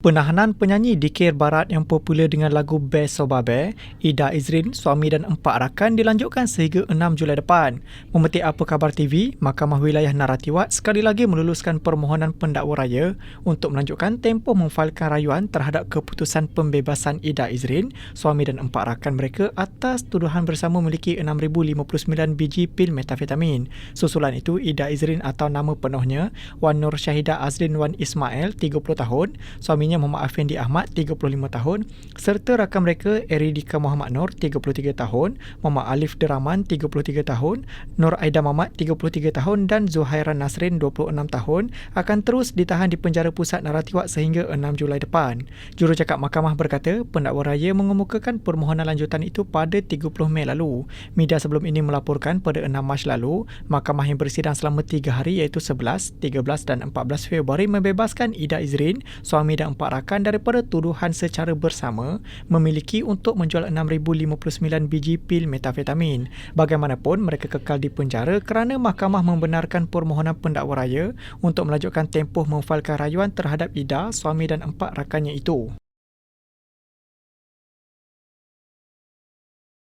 Penahanan penyanyi Dikir Barat yang popular dengan lagu Best Sobabe, Ida Izrin, suami dan empat rakan dilanjutkan sehingga 6 Julai depan. Memetik apa khabar TV, Mahkamah Wilayah Naratiwat sekali lagi meluluskan permohonan pendakwa raya untuk melanjutkan tempoh memfailkan rayuan terhadap keputusan pembebasan Ida Izrin, suami dan empat rakan mereka atas tuduhan bersama memiliki 6,059 biji pil metafetamin. Susulan itu, Ida Izrin atau nama penuhnya Wan Nur Syahidah Azrin Wan Ismail, 30 tahun, suami suaminya Muhammad Afendi Ahmad 35 tahun serta rakan mereka Eridika Muhammad Nur 33 tahun, Muhammad Alif Deraman 33 tahun, Nur Aida Mamat 33 tahun dan Zuhairan Nasrin 26 tahun akan terus ditahan di penjara pusat Naratiwak sehingga 6 Julai depan. Jurucakap mahkamah berkata pendakwa raya mengemukakan permohonan lanjutan itu pada 30 Mei lalu. Media sebelum ini melaporkan pada 6 Mac lalu, mahkamah yang bersidang selama 3 hari iaitu 11, 13 dan 14 Februari membebaskan Ida Izrin, suami dan diparahkan daripada tuduhan secara bersama memiliki untuk menjual 6,059 biji pil metafetamin. Bagaimanapun, mereka kekal di penjara kerana mahkamah membenarkan permohonan pendakwa raya untuk melanjutkan tempoh memfailkan rayuan terhadap Ida, suami dan empat rakannya itu.